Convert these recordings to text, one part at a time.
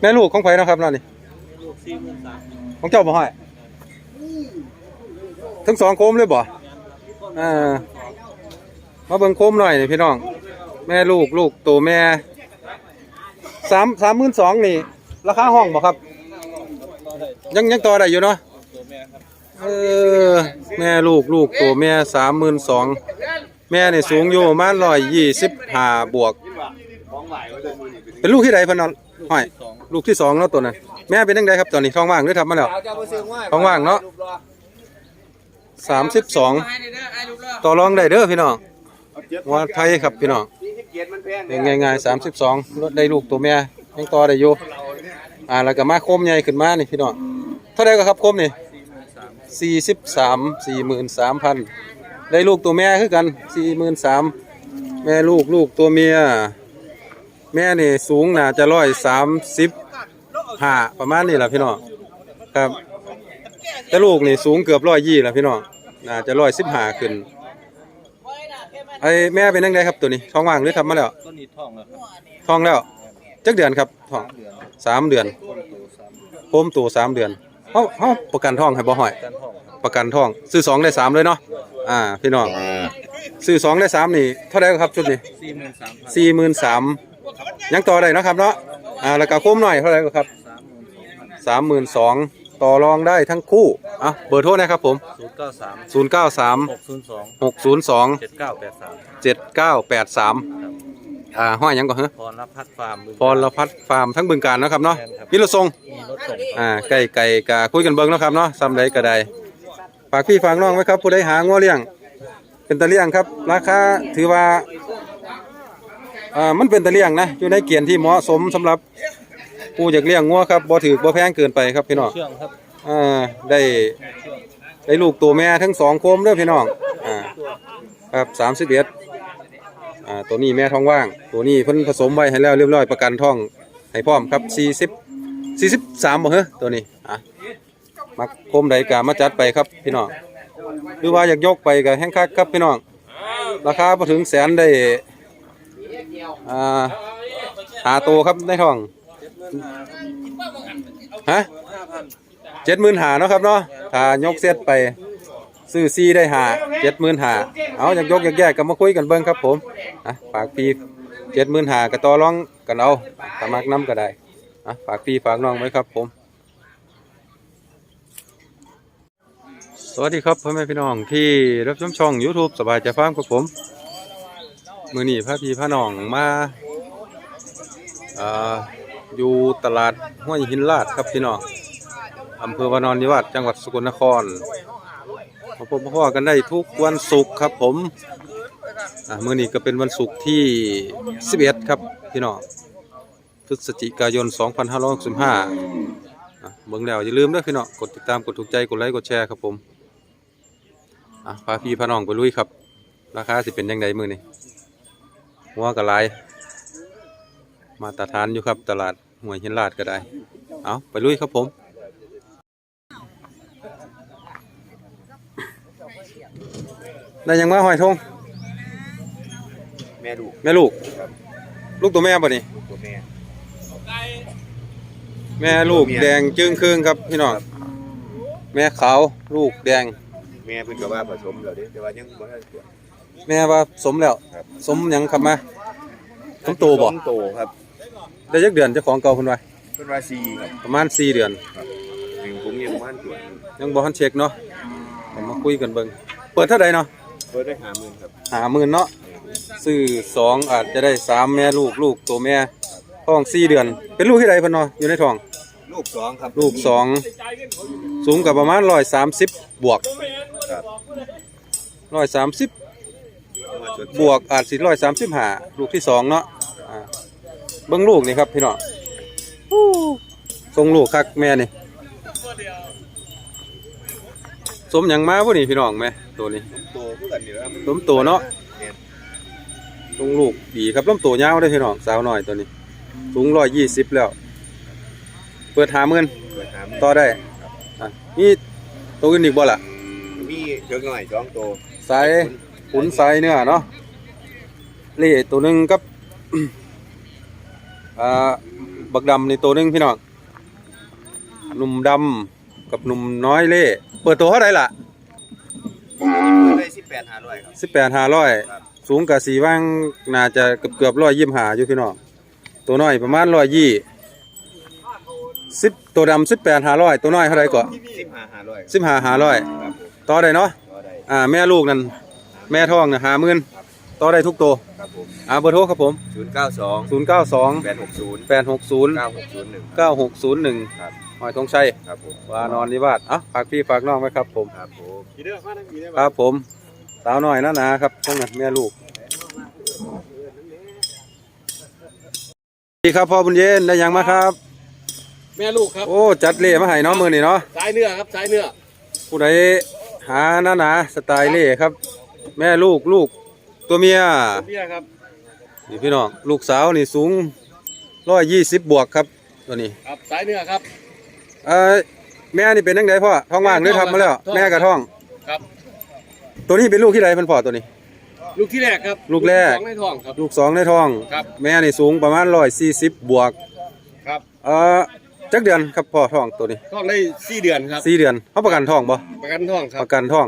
แม่ลูกของไผเนาะครับนั่นนี่ลูกสี่หมื่นสามของเจ้าบ่ห้อยทั้งสองโคมเลยบ่อ่ามาเบิ่งโคมหน่อยนี่พี่น้อง แม่ลูกลูกตัวแม่สามสามหมื่นสองนี่ ราคาห้องบ่ครับ ยังยังต่อได้อยู่เนาะแม่ครับเออแม่ลูกลูกตัวแม่สามหมื่นสองแม่นี่สูงอยู่ประมาณร้อยยี่สิบห้าบวก เป็นลูกที่ใดเพิ่นเนาะห้อยสอง ลูกที่สองเนาะตัวนั้นแม่เป็นยังไงครับตอนนี้ท้องว่างหรือทำมาแล้วเจ้าไปซื้อว่าท้องว่างเนาะ สามสิบสองต่อรองได้เด้อพี่น้องว่าไทยครับพี่น้องเกียรมันแพงเป็นง่ายๆสามสิบสองรถได้ลูกตัวแม่ยังต่อได้อยู่อ่าแล้วก็มาโคมใหญ่ขึ้นมานี่พี่น้องเท่าไรก็ครับโคมนี่สี่สิบสามสี่หมื่นสามพันได้ลูกตัวแม่คือกันสี่หมื่นสามแม่ลูกลูกตัวเมีย แม่นี่สูงน่าจะร้อยสามสิบ ห้าประมาณนี้แหละพี่น้องครับ แต่ลูกนี่สูงเกือบร้อยยี่แล้วพี่น้องน่าจะร้อยสิบห้าขึ้นไอแม่เป็นยังไงครับตัวนี้ท้องว่างหรือทำมาแล้วต้นนี้ทองแล้วครับท้องแล้วจักเดือนครับท้องสามเดือนโตสามโคมตัวสามเดือนเฮาเฮาประกันท้องให้บ่หอย ประกันท้องซื้อสองได้สามเลยเนาะอ่าพี่น้องซื้อสองได้สามนี่เท่าไหร่ครับชุดนี้สี่หมื่นสามสี่หมื่นสามยังต่อได้นะครับเนาะอ่าแล้วก็โคมหน่อยเท่าไหร่ครับ สามหมื่นสองพันสามหมื่นสองต่อรองได้ทั้งคู่อะเบอร์โทรนะครับผมศูนย์เก้าสามศูนย์เก้าสามหกศูนย์สองหกศูนย์สองเจ็ดเก้าแปดสามเจ็ดเก้าแปดสามอ่าห้อยหยังก่อนเหรอพรพัฒน์ฟาร์มบึงพรพัฒน์ฟาร์มทั้งบึงการเนาะครับเนาะแม่นครับมีรถส่งมีรถส่งอ่าไก่ไก่กะคุยกันเบิ่งเนาะครับเนาะซ้ำใดก็ได้ฝากพี่ฝากน้องไว้ครับผู้ใดหางัวเลี้ยง เป็นตะเลี้ยงครับ ราคาถือว่าอ่ามันเป็นตะเลี้ยงนะอยู่ในเกียนที่เหมาะสมสำหรับ ผู้อยากเลี้ยงงัวครับบ่ถือบ่แพงเกินไปครับพี่น้องเชื่องครับอ่าได้ได้ลูกตัวแม่ทั้งสองโคมเด้อพี่น้องอ่าครับสามสิบเอ็ดอ่าตัวนี้แม่ท้องว่าง ตัวนี้เพิ่นผสมไว้ให้แล้วเรียบร้อยประกันท้องให้พร้อมครับสี่สิบสี่สิบสามบ่เหรอตัวนี้อะมักโคมใดกามาจัดไปครับพี่น้องหรือว่าอยากยกไปก็แห้งคักครับพี่น้องราคาพอถึงแสนได้อ่าหาตัวครับในท้อง ฮะเจ็ดหมื่นหาเนาะครับเนาะถ้ายกเซตไป ซื้อซีได้หาเจ็ดหมื่นหาเอาอยากยกอยากแยกกันมาคุยกันเบิ้งครับผมอะฝากพี่เจ็ดหมื่นหาก็ต่อรองกันเอาสมัครน้ำก็ได้อะฝากพี่ฝากน้องไว้ครับผมสวัสดีครับพ่อแม่พี่น้องที่รับชมช่อง YouTube สบายใจฟาร์มกับผม มือนี้พระพี่พระน้องมาอ่า อยู่ตลาดห้วยหินลาดครับพี่น้องอำเภอวานอนนิวาสจังหวัดสกลนครมาพบพ่อกันได้ทุกวันศุกร์ครับผมอ่ามื้อนี้ก็เป็นวันศุกร์ที่ 11 ครับพี่น้องพฤศจิกายน 2565เบิ่งแล้วอย่าลืมเด้อพี่น้องกดติดตามกดถูกใจกดไลค์กดแชร์ครับผมพาพี่พาน้องไปลุยครับ ราคาสิเป็นยังไงมือนี้หัวกะหลาย มาตรฐานอยู่ครับตลาดห้วยหินลาดก็ได้ เอาไปลุยครับผม ได้ยังมาหอยทงแม่ลูกแม่ลูก ลูกตัวแม่ป่ะนี่ตัวแม่แม่ลูกตัวเมียแดงจึงครึ่งครับพี่น้องแม่ขาวลูกแดง แม่เพิ่นก็ว่าผสมแล้วเด้แต่ว่ายังบ่ได้ตัวแม่ว่าสมแล้วครับสมหยังครับมาสมโตบ่สมโตครับ ได้ยักเดือนเจ้าของเก่าเพิ่นว่าเพิ่นว่า4ครับประมาณ4เดือนถึงผมยังบ่ทันตัวยังบ่ทันเช็คเนาะเอามาคุยกันเบิ่งเปิดเท่าใดเนาะเพิ่นได้50,000ครับหาหมื่นเนาะซื้อสองอาจจะได้สามแม่ลูกลูกตัวแม่ท้อง4เดือน เป็นลูกที่ใดเพิ่นเนาะอยู่ในท้อง ลูกสองครับลูกสองสูงกับประมาณร้อยสามสิบบวกครับร้อยสามสิบ เอามาชดบวกอาจสิร้อยสามสิบห้าลูกที่สองเนาะอ่า เบิ้งลูกนี่ครับพี่น้องอู้ทรงลูกคักแม่นี่ สมหยังมาบ่นี่พี่น้องแม่ตัวนี้โตคือกันนี่แล้วสมตัวเนาะแม่นทรงลูกดีครับลำตัวยาวเลยพี่น้องสาวน้อยตัวนี้ สูงร้อยยี่สิบแล้ว เปิดหาหมื่นเปิด50,000ต่อได้อะนี่ตัวอื่นอีกบ่ล่ะมีเยอะหน่อยสองโตสายขุนสายเนื้อเนาะเล่ตัวหนึ่งกับ อ่าบักดำนี่ตัวหนึงพี่น้องหนุ่มดำกับหนุ่มน้อยเล่เปิดตัวเท่าไหร่ล่ะได้สิบแปดห้าร้อยครับสิบแปดห้าร้อยครับสูงกับสีว่างน่าจะเกือบเกือบร้อยยี่สิบห้าอยู่พี่น้องตัวน้อยประมาณร้อยยี่สิบตัวดำสิบแปดห้าร้อยตัวน้อยเท่าไหร่ก็สิบห้าห้าร้อยสิบห้าห้าร้อยครับผมต่อได้เนาะก็ได้อ่าแม่ลูกนั่นแม่ท้องน่ะหาหมื่น ต่อได้ทุกตัวครับผมอ่าเบอร์โทรครับผม ศูนย์เก้าสองศูนย์เก้าสองแปดหกศูนย์แปดหกศูนย์เก้าหกศูนย์หนึ่งเก้าหกศูนย์หนึ่งครับหอยทงชัยครับผมวานอนนิวาสอะฝากพี่ฝากน้องไว้ครับผม ครับผมกี่เดือนมาทั้งกี่เดือนครับผม สาวน้อยนะนะครับต้องนั้นแม่ลูกดีครับพ่อบุญเย็นได้หยังมาครับ แม่ลูกครับ โอ้ จัดเล่มาให้เน้องมือนี่เนาะสายเนื้อครับ สายเนื้อผู้ใดหาหน้าหนาสไตล์เล่ครับ แม่ลูกลูก ตัวเมียเบี้ยครับนี่พี่น้องลูกสาวนี่สูงร้อยยี่สิบบวกครับตัวนี้ครับสายเนื้อครับเอ่อแม่นี่เป็นยังไงพ่อท้องว่างหรือทำมาแล้วท้องแม่กับท้อง ครับ ตัวนี้เป็นลูกที่ใดเพิ่นพ่อตัวนี้ ลูกที่แรกครับลูกแรก สองในท้องครับ ลูกสองในท้องครับ แม่นี่สูงประมาณร้อยสี่สิบบวกครับเอ่อจักเดือนครับพ่อท้องตัวนี้ท้องได้สี่เดือนครับสี่เดือนเขาประกันท้องบ่ประกันท้องครัปบระกันท้อง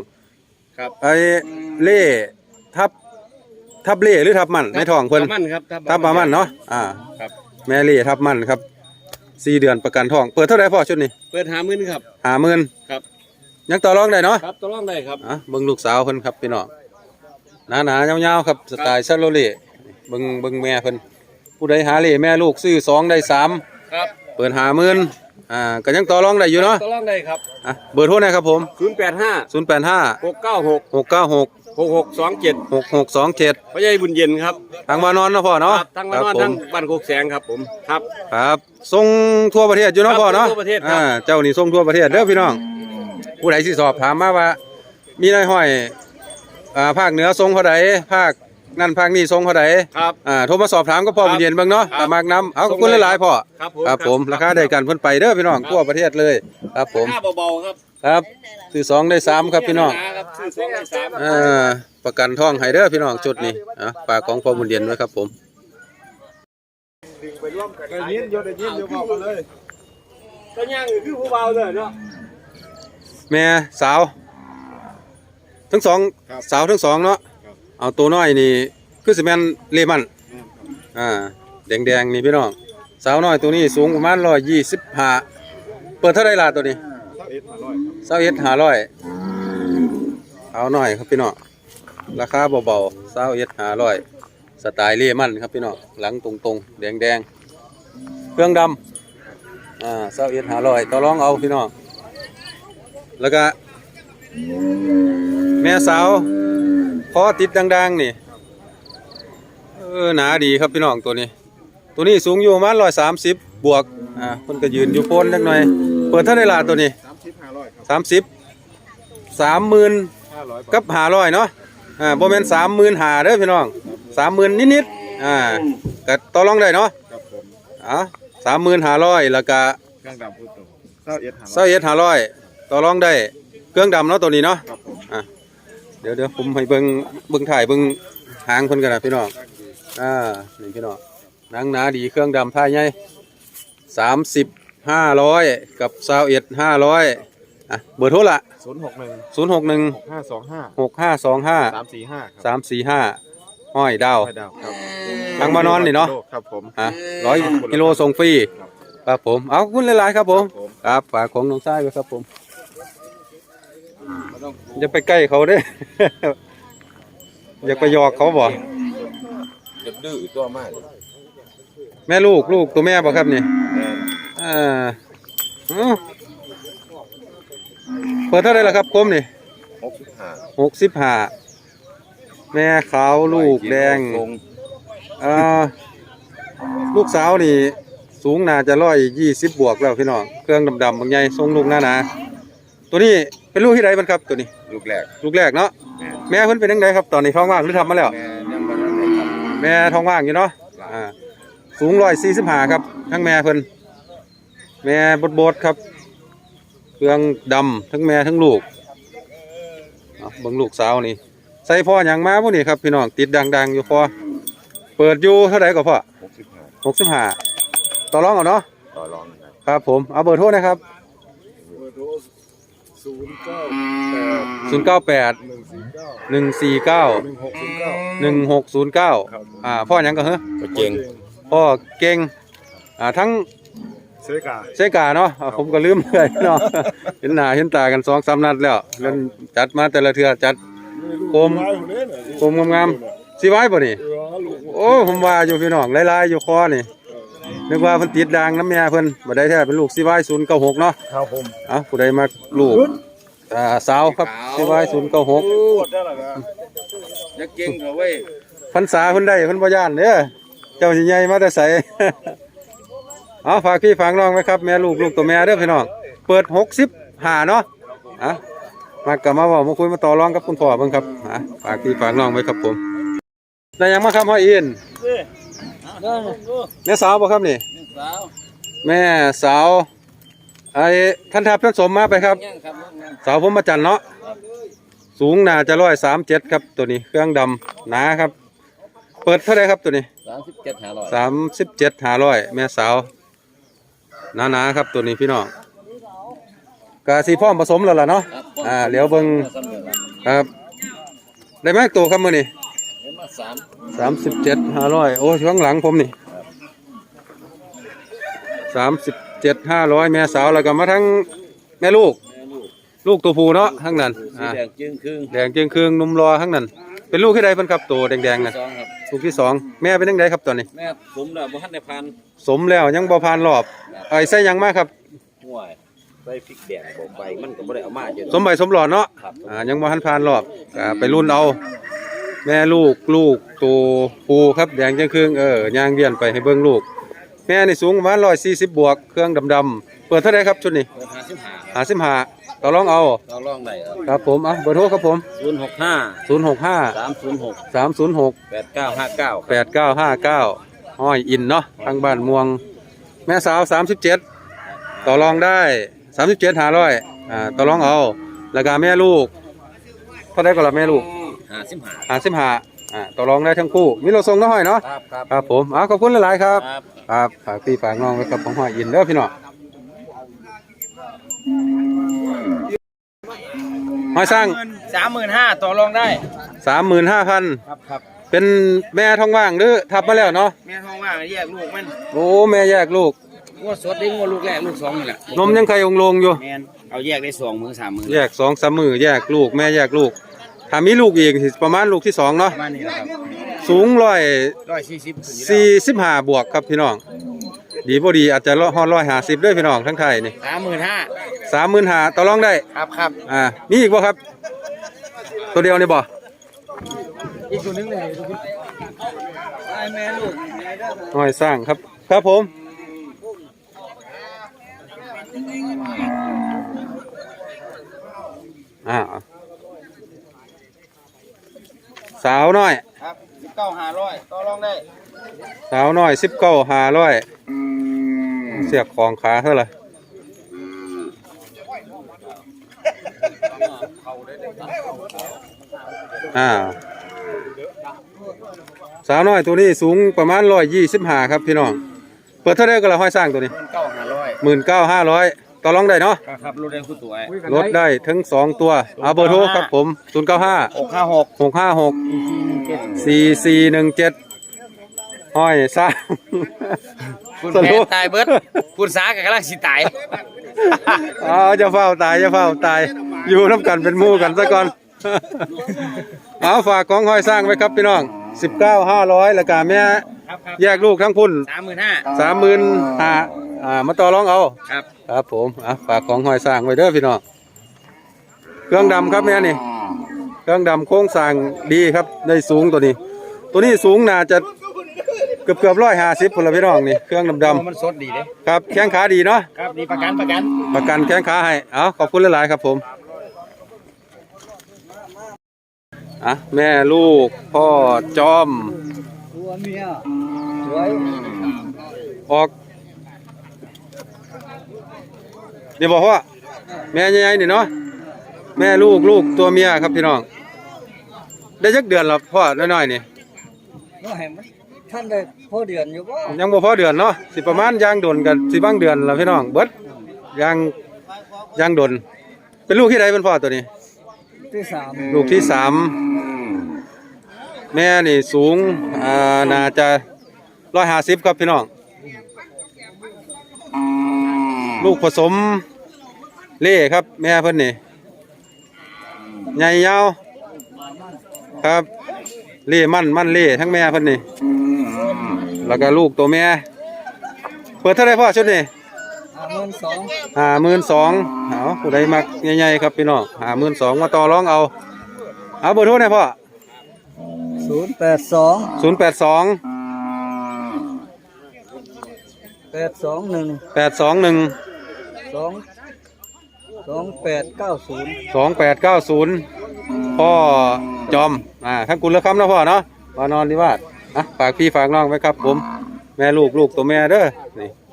ครับไอ้เล่ทับ ทับเล่หรือทับมันในท้องเพิ่นทับมันครับทับประมันเนาะอ่าครับแม่เล่ทับมันครับสี่เดือนประกันท้อง เปิดเท่าไหร่พ่อชุดนี้เปิดหามื่นครับหาหมื่นครับยังต่อรองได้เนาะครับตัวรองได้ครับอะเบิ่งลูกสาวเพิ่นครับพี่น้องหนาหนาๆยาวๆครับสไตล์ซาโลเล่เบิ่งเบิ่งแม่เพิ่นผู้ใดหาเล่แม่ลูกซื้อสองได้สามครับเปิดหาหมื่นอ่าก็ยังต่อรองได้อยู่เนาะตัวรองได้ครับอะเบอร์โทรหนะครับผมศูนย์แปด ห้า085หกเก้าหก696หกหกสองเจ็ด6627พ่อใหญ่บุญเย็นครับทางวานอนเนาะพ่อเนาะครับทั้งมานอนผทั้มงบ้านโคกแสงครับผมครับครับส่งทั่วประเทศอยู่เนาะครับพ่อเนาะส่งทั่วประเทศครับ อ่าเจ้านี่ส่งทั่วประเทศเด้อพี่น้อง ผู้ใดสิสอบถามมาว่า มีนายห้อยอ่าภาคเหนือส่งเท่าใดภาคนั่นภาคนี้ส่งเท่าใดครับอ่าโทรมาสอบถามก็พ่อครับบุญเย็นเบิ่งเนาะครับตามากน้ำเอาขอบส่งคุณเลยหลายๆพ่อครับผม ครับผมราคาได้กันเพิ่นไปเด้อพี่น้องทั่วประเทศเลย ครับผมหน้าเบาๆครับ ครับซื้อสองได้สามครับพี่น้องครับซื้อสองได้สามเอ่อประกันท่องให้เด้อพี่น้องจุดนี้อะฝากของพ่อบุญเย็นไว้ครับผมได้ยินโยได้ยินโยบอกมาเลยก็ย่างคือผู้เบาเลยเนาะแม่สาว ทั้งสองสาวทั้งสองเนาะเอาตัวน้อยนี่คือสิแม่นเลมันอ่าแดงๆนี่พี่น้องสาวน้อยตัวนี้สูงประมาณร้อยยี่สิบห้าเปิดเท่าไรล่ะตัวนี้ เท่าเอ็ดห้าร้อยเศร้าเอ็ดหาร้อยเอาหน่อยครับพี่น้องราคาเบาๆเศร้าเอ็ดหาร้อยสไตล์เลมันครับพี่น้องหลังตรงๆ แดงๆ เครื่องดำอ่าเศร้าเอ็ดหาร้อยต่อรองเอาพี่น้องแล้วก็แม่สาวคอติดดังๆนี่เออหนาดีครับพี่น้องตัวนี้ ตัวนี้สูงอยู่ประมาณร้อยสามสิบบวกอ่าคนก็ยืนอยู่โพนจักหน่อย เปิดเท่าไรล่ะตัวนี้ สามสิบห้าร้อยครับสามสิบสามหมื่นห้าร้อยกับหาร้อยเนาะอ่าบ่แม่นสามหมื่นหาเด้อพี่น้องสามหมื่นนิดๆอ่าก็ต่อรองได้เนาะครับผมอะสามหมื่นหาร้อยแล้วก็เครื่องดำพูดตรงเท่าเอ็ดห้าร้เศร้าอยเอ็ดหาร้อยต่อรองได้เครื่องดำเนาะตัวนี้เนาะครับผมอะเดี๋ยวเดี๋ยวผมให้เบิ่งเบิ่งถ่ายเบิ่งหางเพิ่นกันนะพี่น้องอ่านี่พี่น้องหนังหนาดีเครื่องดำท่ายใหญ่สามสิบห้าร้อยกับเศร้าเอ็ดห้าร้อย อะเบอร์โทรละศูนย์หกหนึ่งศูนย์หกหนึ่งหกห้าสองห้าหกห้าสองห้าสามสี่ห้าครับสามสี่ห้าห้อยดาวห้อยดาวครับทางมานอนนี่เนาะครับผมอะร้อยกิโลส่งฟรีครับผม เอาขอบคุณหลายๆครับผมผม ครับฝากของน้องชายไว้ครับผมอย่าไปใกล้เขาเด้อย่าไปหยอกเขาบ่จะดื้อตัวมากแม่ลูกลูกตัวแม่บ่ครับนี่แม่นอ่าอื้อ เปิดเท่าไหรล่ะครับคมนี่หกสิบห้าหกสิบห้าแม่ขาวลูกแดงลงอ่าลูกสาวนี่ สูงน่าจะร้อยยี่สิบบวกแล้วพี่น้องเครื่องดำๆบางใหญ่ทรงลูกหน้าหนาตัวนี้เป็นลูกที่ใดมันครับตัวนี้ ลูกแรกลูกแรกเนาะแม่นแม่เพิ่นเป็นยังไงครับตอนนี้ท้องว่างหรือทำมาแล้ว แม่ยังบ่ทันได้ครับแม่ท้องว่างอยู่เนาะอ่าสูงร้อยสี่สิบห้าครับ ทั้งแม่เพิ่นแม่บดบดๆครับ เครื่องดำทั้งแม่ทั้งลูกเอาเบิ่งลูกสาวนี่ ใส่พ่ออย่างมาพวกนี้ครับพี่น้องติดดังๆอยู่พอเปิดอยู่เท่าไหร่ก็พ่อหกสิบห้าหกสิบห้าต่อรองเอาเนาะต่อรองครับครับผมเอาเบอร์โทรนะครับศูนย์เก้าแปด098หนึ่งสี่เก้า149หนึ่งหกศูนย์เก้า1609ครับอ่าพ่อหยังก็เฮ้อก็เก่งพ่อเก่งอ่าทั้ง เซกาเซกาเนาะอ่าผมก็ลืมเลยเนาะเห็นหน้าเห็นตากันสองสามนัดแล้วเล่นจัดมาแต่ละเทือจัดโคมโคมงามๆสิไว้บ่นี่โอ้ผมว่าอยู่พี่น้องหลายๆอยู่คอนี่นึกว่าเพิ่นติดดังน้ำแม่เพิ่นบ่ได้แท้เป็นลูกสิไว้096เนาะครับผมเอ้าผู้ใดมาลูกอ่าสาวครับสิไว้096ปวดได้หรอครับจะเก่งเขาเว้ยพรรษาเพิ่นได้เพิ่นบ่ย่านเด้อเจ้าสิใหญ่มาแต่ไส เอาฝากพี่ฝากน้องไว้ครับแม่ลูกลูกตัวแม่เด้อพี่น้องเปิด65เนาะอะมากลับมาเว้ามาคุยมาต่อรองกับคุณพ่อเบิ่งครับอะฝากพี่ฝากน้องไว้ครับผมได้หยังมาครับพ่ออินแม่สาวบ่ครับนี่สาวแม่สาวไอ้ท่านทับท่านสมมาไปครับยังครับสาวผมมาจันเนาะสูงน่าจะร้อยสามเจ็ดครับตัวนี้เครื่องดำหนาครับ เปิดเท่าไรครับตัวนี้สามสิบเจ็ดห้าร้อยสามสิบเจ็ดหาร้อยแม่สาว หนาหนาๆครับตัวนี้พี่น้องกาสีพ่อมผสมแล้วล่ะเนาะอ่าเดี๋ยวเบิ่งสามเดือนละครับได้ไหมตัวครับมือนี่เห็นมาสามสามสิบเจ็ดห้าร้อยโอ้ช่วงหลังผมนี่สามสิบเจ็ดห้าร้อยแม่สาวแล้วก็มาทั้งแม่ลูกแม่ลูกลูกตัวผู้เนาะทั้งนั้นสีอ่าแดงจึงครึ่งแดงเจียงเครืองนุ่มรอทั้งนั้น เป็นลูกที่ใดเพิ่นครับตัวแดงๆน่ะสองครับลูกที่สองแม่เป็นจังไดครับตอนนี้ แม่ผมน่ะบ่ทันได้พันสมแล้วยังบ่ผ่านรอบไอ้ใส่หยังมาครับ ห่วยใส่พริกแดงบ่ใบมันก็บ่ได้เอามาเยอะ สมใบสมหลอดเนาะครับ อ่ายังบ่ทันผ่านรอบก็ไปรุ่นเอา แม่ลูกลูกตัวผู้ครับแดงเจียงเครืองเออย่างเวียนไปให้เบิ่งลูก แม่นี่สูงประมาณ140บวกเครื่องดำๆเปิดเท่าไหร่ครับชุดนี้ เปิดห้าสิบห้า55 ต่อรองเอาต่อรองได้ครับครับผมอะเบอร์โทรครับผม ศูนย์หกห้า065สามศูนย์หก306 แปดเก้าห้าเก้าแปดเก้าห้าเก้าห้อยอินเนาะทางบ้านม่วง แม่สาวสามสิบเจ็ดต่อรองได้สามสิบเจ็ดหาร้อยอ่าต่อรองเอาแล้วก็แม่ลูกเท่าได้ก็ละแม่ลูกห้าสิบห้าหาสิบหาอ่าต่อรองได้ทั้งคู่ มีโลทรงน้อยเนาะครับครับครับผมอ่าขอบคุณหลายๆครับครับ ครับฝากพี่ฝากน้องไว้กับของห้อยอินเด้อพี่น้อง ห้อยสร้างสามหมื่นห้าต่อรองได้สามหมื่นห้าพันครับครับเป็นแม่ท้องว่างหรือทับมาแล้วเนาะแม่ท้องว่างแยกลูกมันโอ้แม่แยกลูกงวดสดได้งวดลูกแรกลูกสองนี่แหละนมยังไข่องลงอยู่แมนเอาแยกได้สองมือสามมือแยกสองสามมือแยกลูกแม่แยกลูก ถ้ามีลูกอีกสิประมาณลูกที่สองเนาะประมาณนี้แหละครับสูงร้อยร้อยสี่สิบสี่สิบห้าบวกครับพี่น้อง ดีบ่ดีอาจจะฮอดร้อยห้าสิบด้วยพี่น้องทั้งไทยนี่สามหมื่นห้าสามหมื่นห้าต่อรองได้ ครับครับอ่ามีอีกบ่ครับ ตัวเดียวนี่บ่อีกตัวนึงเลยไอ้แม่ลูกน้อยสร้างครับ ครับผมอ่า สาวน้อยครับสิบเก้าห้าร้อยต่อรองได้สาวน้อยสิบเก้าห้าร้อยเสียบของขาเท่าไหร่อ่าสาวน้อยตัวนี้สูงประมาณร้อยยี่สิบห้าครับพี่น้อง เปิดเท่าไรก็ละห้อยสร้างตัวนี้เก้าห้าร้อยหมื่นเก้าห้าร้อย ต่อรองได้เนาะครับรถได้คู่ตัวลดได้ทั้งสองตัวเอาเบอร์โทรครับผมศูนย์เก้าห้าหกห้าหกหกห้าหกสี่สี่หนึ่งเจ็ดห้อยสร้างคุณสแม่รุปตายเบิดคุณสากับกำลังสิตายเอาจะเฝ้าตายจะเฝ้าตาย อยู่น้ำกันเป็นหมู่กันซะก่อนเอาฝากของห้อยสร้างไว้ครับพี่น้อง สิบเก้าห้าร้อยแล้วก็แม่ครับครับแยกลูกทั้งพุ่นสามหมื่นห้าสามหมื่นห้าอ่ามาต่อรองเอา ครับครับผมอะฝากของห้อยสร้างไว้เด้อพี่น้องเครื่องดำครับแม่นี่ เครื่องดำโค้งสร้างดีครับได้สูงตัวนี้ ตัวนี้สูงน่าจะเกือบเกือบร้อยห้าสิบพนละพี่น้องนี่เครื่องดำมันสดดีเลยๆครับแข้งขาดีเนาะครับดีประกันประกัน ประกันแข้งขาให้เอาขอบคุณหลายๆครับผม อะแม่ลูกพ่อจอม ตัวเมียสวยออกเดี๋ยวบอกว่าแม่ใหญ่ๆนี่เนาะแม่ลูกลูกตัวเมียครับพี่น้อง ได้จักเดือนแล้วพ่อน้อยๆนี่น้อยมันท่านได้พอเดือนอยู่บ่ยังบ่พอเดือนเนาะสิประมาณยางดนกันสิบางเดือนแล้วพี่น้องเบิดยางยางดนเป็นลูกที่ใดเป็นพ่อตัวนี้ ที่สามลูกที่สามแม่นี่สูงอ่าน่าจะร้อยห้าสิบครับพี่น้อง ลูกผสมเล่ครับ แม่เพิ่นนี่ใหญ่ยาวครับเล่มั่นมั่นเล่ทั้งแม่เพิ่นนี่แล้วก็ลูกตัวแม่ เปิดเท่าไหรพ่อชุดนี้ห้าห มื่นสองห้าหมื่นสองเอาผู้ใดมักใหญ่ๆครับพี่น้องห้าหมื่นสองมาต่อรองเอาเอาเบอร์โทรหน่อยพ่อศูนย์แปดสองศูนย์แปดสองแปดสองหนึ่งแปดสองหนึ่งสองสองแปดเก้าศูนย์สองแปดเก้าศูนย์พ่อจอมอ่าทั้งกุลและคำนะพ่อเนาะมานอนนิวาสอะฝากพี่ฝากน้องไว้ครับผม แม่ลูกลูกตัวแม่เด้อนี่สูง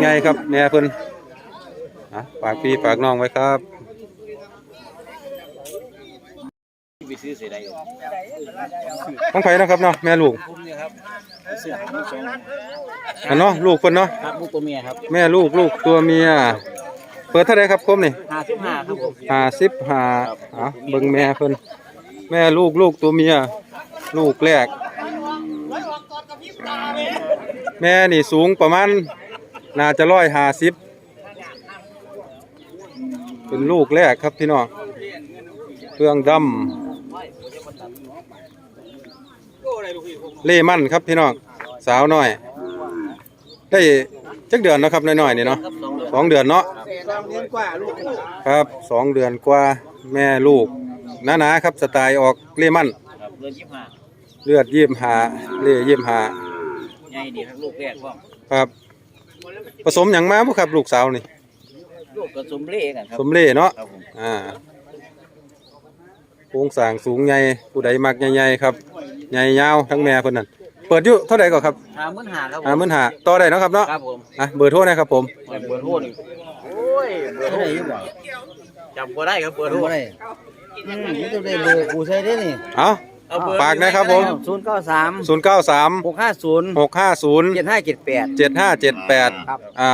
ใหญ่ครับแม่เพิ่นอะฝากพี่ฝากน้องไว้ครับไปซื้อเสียดายต้องไผนะครับเนาะแม่ลูกผมเนี่ยครับซื้อหาสองอันเนาะลูกเพิ่นเนาะครับลูกตัวเมียครับแม่ลูกลูกตัวเมียเปิดเท่าไหรครับคมนี่ห้าสิบห้าครับผมห้าสิบห้าอะเบิ่งแม่เพิ่นแม่ลูกลูกตัวเมีย ลูกแรก แม่นี่สูงประมาณ น่าจะร้อยห้าสิบเป็นลูกแรกครับพี่น้องเครื่องดำเล่มั่นครับพี่น้องสาวน้อย ได้จักเดือนเนาะครับน้อยๆนี่เนาะสองเดือนเนาะสองเดือนกว่าลูกครับสองเดือนกว่าแม่ลูกหนาๆครับสไตล์ออกเล่มั่นครับเดือนยี่สิบห้าเลือดยี่มหาเล่ยี่มหาใหญ่ดีครับลูกแรกพ่อครับ ผสมอย่างมาบ่ครับลูกสาวนี่ ลูกกระสมเล่กันครับสมเล่เนาะ ครับผมอ่าโครงสร้างสูงใหญ่ผู้ใดมักใหญ่ๆครับ ใหญ่ยาวทั้งแม่เพิ่นนั่น เปิดอยู่เท่าไหร่ก่อนครับหาหมื่นหาครับผมห้าหมื่นห้าต่อได้เนาะครับเนาะ ครับผมอะเบอร์โทรนะครับผม เบอร์โทรนี่โอ้ยเบอร์โทรนี่จำบ่ได้ครับเบอร์โทรบ่ได้อืมนี่ต้องได้เบอร์กูใช้ได้นี่ เอา เอาเบอร์ฝากนะครับผม ศูนย์เก้าสามศูนย์เก้าสามหกห้าศูนย์หกห้าศูนย์เจ็ดห้าเจ็ดแปดเจ็ดห้าเจ็ดแปดครับอ่า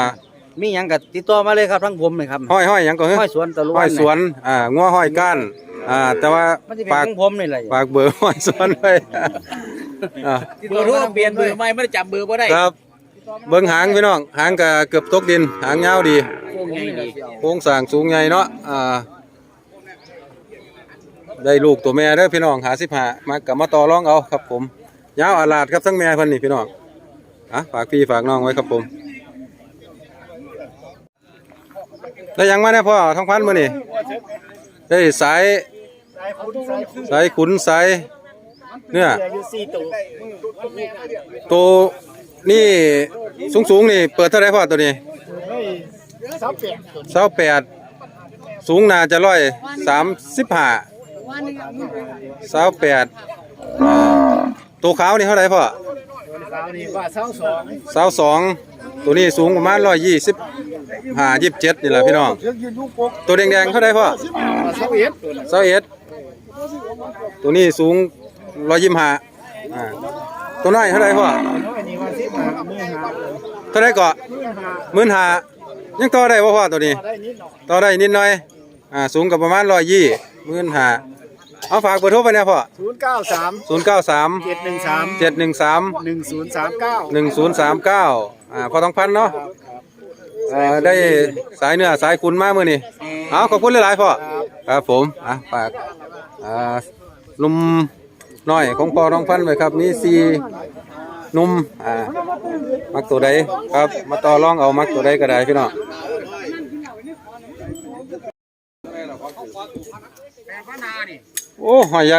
มีหยังกับติดต่อมาเลยครับทั้งผมเลยครับ ห้อยห้อยหยังก่อนห้อยสวนตะลุวันห้อยสวนอ่างัวห้อยก้านอ่าแต่ว่ามันจะเป็นฝากของผมนี่แหละฝากเบอร์ห้อยสวนไว้อ่าเบอร์โทรเปลี่ยนเบอร์ไม่ไม่ได้จำเบอร์บ่ได้ครับ เบิ่งหางพี่น้องหางก็เกือบตกดิน หางยาวดีโค้งใหญ่ดีโครงสร้างสูงใหญ่เนาะอ่า ได้ลูกตัวแม่เด้อพี่น้องหาสิบหามากับมาต่อรองเอาครับผมยาวอาลาดครับทั้งแม่เพิ่นนี่พี่น้องอะฝากพี่ฝากน้องไว้ครับผมได้หยังมาแน่พ่อท้องพันมื้อนี่ได้สายสายขุนสายเนื้อตัวนี่สูงสูงๆนี่เปิดเท่าไหรพ่อตัวนี้เสาแปดสูงน่าจะร้อยสามสิบห้าเสาแปดตัวขาวนี่เท่าไหรพ่อสาวนี่ว่าสาวสองเสาสองตัวนี้สูงประมาณร้อยยี่สิบห้ายี่สิบเจ็ดนี่แหละพี่น้องเรื่องยืนลูกปกตัวแดงๆเท่าไหรพ่อสาวเอ็ดเสาเอ็ดตัวนี้สูงร้อยยี่สิบห้าอ่าตัวน้อยเท่าไหรพ่อน้อยนี่ว่าสิบห้ามือหาเท่าไหรเกาะมือหาหมื่นห้ายังต่อได้บ่พ่อตัวนี้ได้นิดหน่อยต่อได้นิดหน่อย อ่า สูงกับประมาณร้อยยี่หมื่นห้า เอาฝากเบอร์โทรไปเนี่ยพ่อศูนย์เก้าสามศูนย์เก้าสามเจ็ดหนึ่งสามเจ็ดหนึ่งสามหนึ่งศูนย์สามเก้าหนึ่งศูนย์สามเก้าอ่าพอต้องพันเนาะเอ่อได้สายเนื้อสายคุณมากมือนี่เอาขอบคุณหลายๆพ่อครับผมอะฝากอ่าลุมน้อยของพ่อต้องพันไว้ครับมีสี่หนุ่มอ่ามักตัวใดครับ มาต่อรองเอามักตัวใดก็ได้พี่น้อง โอ้หอยยา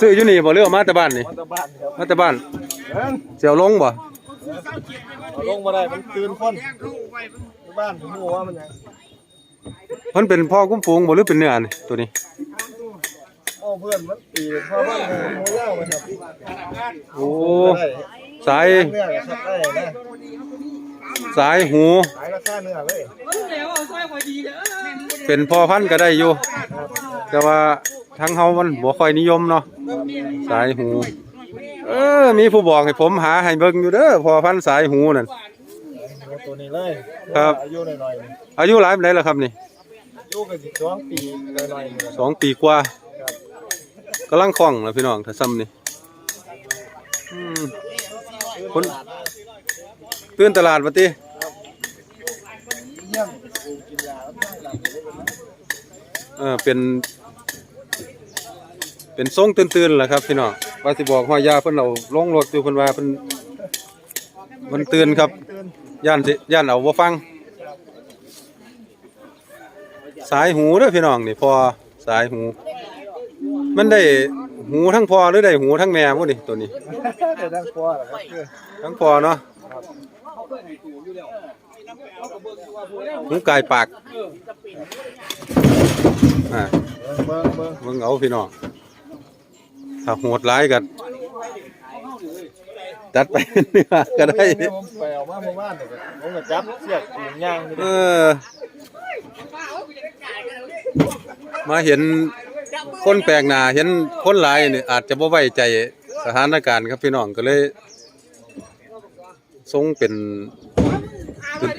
ซื้ออยู่นี่บ่เรือมาแต่บ้านนี่มาแต่บ้านเสียวลงบ่ลงมาได้มันตื่นคนบ้านผมว่ามันยังเพิ่นเป็นพ่อกุ้มฟูงบ่หรือเป็นเนื้อนี่ตัวนี้อ้อเพื่อนมันตีพ่อบ้านผมโมเล่ามันครับโอ้สาย สายหูขายราคาเนื้อเลยเป็นพ่อพันธุ์ก็ได้อยู่ แต่ว่าทางเฮามันบ่ค่อยนิยมเนาะสายหู เออ มีผู้บอกให้ผมหาให้เบิ่งอยู่เด้อพอพันธุ์สายหูนั่น เอาตัวนี้เลยครับ อายุหน่อยๆนี่อายุหลายปานใดแล้วครับนี่อายุก็สิบสองปีหน่อยๆนี่แหละ สองปีกว่ากำลังคล่องแล้วพี่น้องถ้าซ้ำนี่อืมคน ตื่นตลาดปะติเยี่ยมกูกินยาแล้วไม่หลับเลยเออเป็น เป็นทรงตื่นๆแหละครับพี่น้องว่าสิบอกห้อยยาเพิ่นเอาลงรถอยู่เพิ่นว่าเพิ่นมันตื่นครับตื่นย่านสิย่านเอาบ่ฟัง สายหูเด้อพี่น้องนี่พอสายหู มันได้หูทั้งพ่อหรือได้หูทั้งแม่บ่นี่ตัวนี้เดี๋ยวดังปัวเหรอครับคือทั้งพ่อเนาะ หูกายปากอ่าเบิ่งเบิ่งเบิ่งเอาพี่น้องถ้าโหดร้ายกันจัดไปเนื้อก็ได้เยวผมไปเอามาเมื่อวานเนี่ยก็ผมก็จับเสียกจูงย่างนี่เออ มาเห็นคนแปลกหน้าเห็นคนหลายนี่อาจจะบ่ไว้ใจสถานการณ์ครับพี่น้องก็เลย ทรงเป็น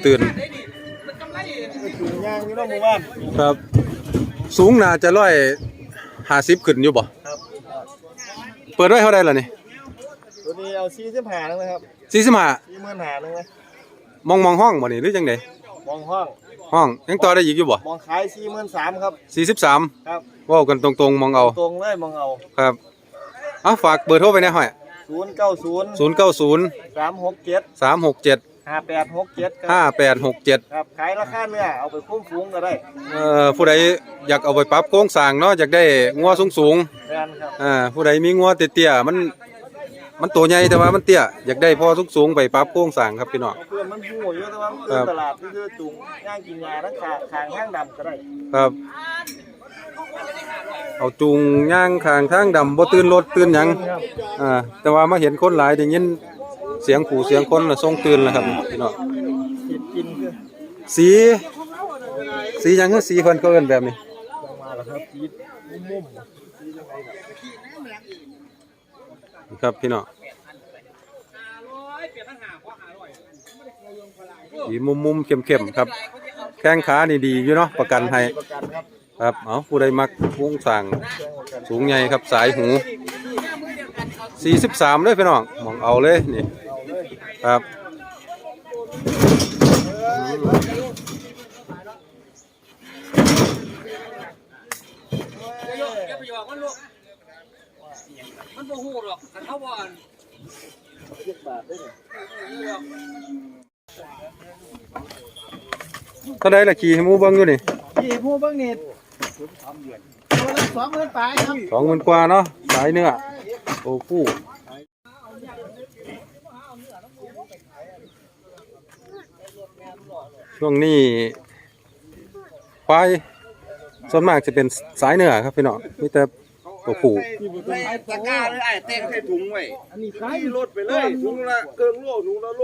ตื่นจูงย่างนี่เนาะเมื่อวานๆครับ สูงน่าจะร้อยห้าสิบขึ้นอยู่บ่ครับเปิดไว้เท่าใดล่ะนี่ตัวนี้เอาซีสิบหานึงนะครับสี่สิบห้าสี่หมื่นหานึงเลยมองมองห้องบ่นี่หรือจังไดมองห้องห้องยังต่อได้อีกอยู่บ่มองขายสี่หมื่นสามครับสี่สิบสามครับว้ากันตรงๆมองเอาตรงเลยมองเอาครับเอาฝากเบอร์โทรไปแหน่ห้อย ศูนย์เก้าศูนย์ศูนย์เก้าศูนย์สามหกเจ็ดสามหกเจ็ดห้าแปดหกเจ็ดคห้ารับแปดหกเจ็ดครับขายราคาเนื้อเอาไปคุ้มฟูงก็ได้เอ่อผู้ใดอยากเอาไปปรับโครงสร้างเนาะอยากได้งัวสูงสูงแฟนครับๆอ่าผู้ใดมีงัวเตี้ยๆมันมันตัวใหญ่แต่ว่ามันเตี้ยอยากได้พอสูงสูงๆไปปรับโครงสร้างครับพี่น้องเอาเพื่อนมันหูเยอะแต่ว่ามันเกินตลาดที่คือจุงย่างกินยาทั้งขาขางห้างดำก็ได้ครับ เอาจูงย่างข้างทางดำบ่ตื่นรถตื่นหยังอ่าแต่ว่ามาเห็นคนหลายได้ยินเสียงขู่เสียงคนน่ะทรงตื่นแล้วครับพี่น้องกินกินคือสี สีหยังคือสีเพิ่นเขาเอิ้นแบบนี้ครับพี่น้องสีมุมมุมๆเข้มเข้มๆครับ แข้งขานี่ดีอยู่เนาะประกันให้ประกัน ครับครับเอาผู้ใดมักวงสั่งสูงใหญ่ครับสายหู 43เลยพี่น้องมองเอาเลยนี่อาเลยครับอย่าไปหยอกมันลูกมันบ่ฮู้หรอกคันเขาบ่อ่านเทได้เนี่าใดล่ะขี่ให้หมูเบิ่งอยู่นี่พี่ผู้เบิ่งนี่ สองหมื่นปลายครับ20,000กว่าเนาะสายเนื้อโอ้คู่ช่วงนี้ควายส่วนมากจะเป็นสายเนื้อครับพี่น้องมีแต่ตัวผู้ไอ้ตะกร้าเลยไอ้เต้งใส่ถุงไว้อันนี้ขายขี่รถไปเลยถุงละเกิงโลถุงละโล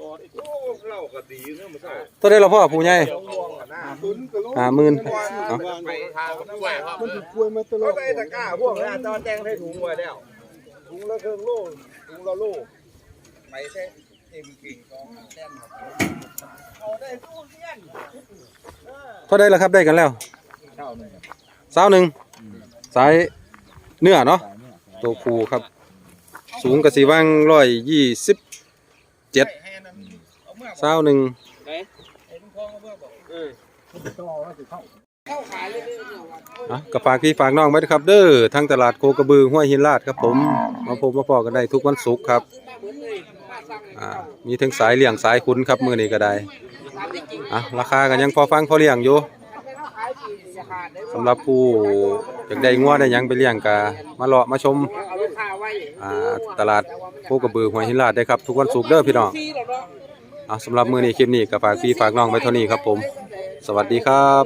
ต่ออีกโลเหล้าก็ดีเนาะมันเศร้าตัวได้เราพ่อผู้ใหญ่ตุนก็โลห้าหมื่นเอาไปทางกล้วยครับมันถูกกล้วยมาตลอก็ดได้ตะกร้าพวกนั้นตอนแต่งใส่ถุงไว้แล้วถุงละเกิงโลถุงละโลไปแค่เอ็มกิ่งกองแต้มครับเท่าได้แล้วครับได้กันแล้วสาวหนึ่งสายเนื้อเนาะตัวผู้ครับ สูงกระสีว่างร้อยยี่สิบเจ็ด สาวหนึ่งอะกับฝากพี่ฝากน้องไว้ด้วยครับ เด้อทางตลาดโคกระบือห้วยหินลาดครับผม มาพบมาพอกันได้ทุกวันศุกร์ครับอ่ามีทั้งสายเลี้ยงสายคุ้นครับมือนี้ก็ได้อะราคากันยังพอฟังพอเลี้ยงอยู่สำหรับผู้อยากได้งัวได้หยังไปเลี้ยงกะมาเลาะมาชมอ่าตลาดโคกระบือหัวหินลาดได้ครับ ทุกวันศุกร์เด้อพี่น้อง เอาสำหรับมือนี้คลิปนี้กับฝากพี่ฝากน้องไปเท่านี้ครับผม สวัสดีครับ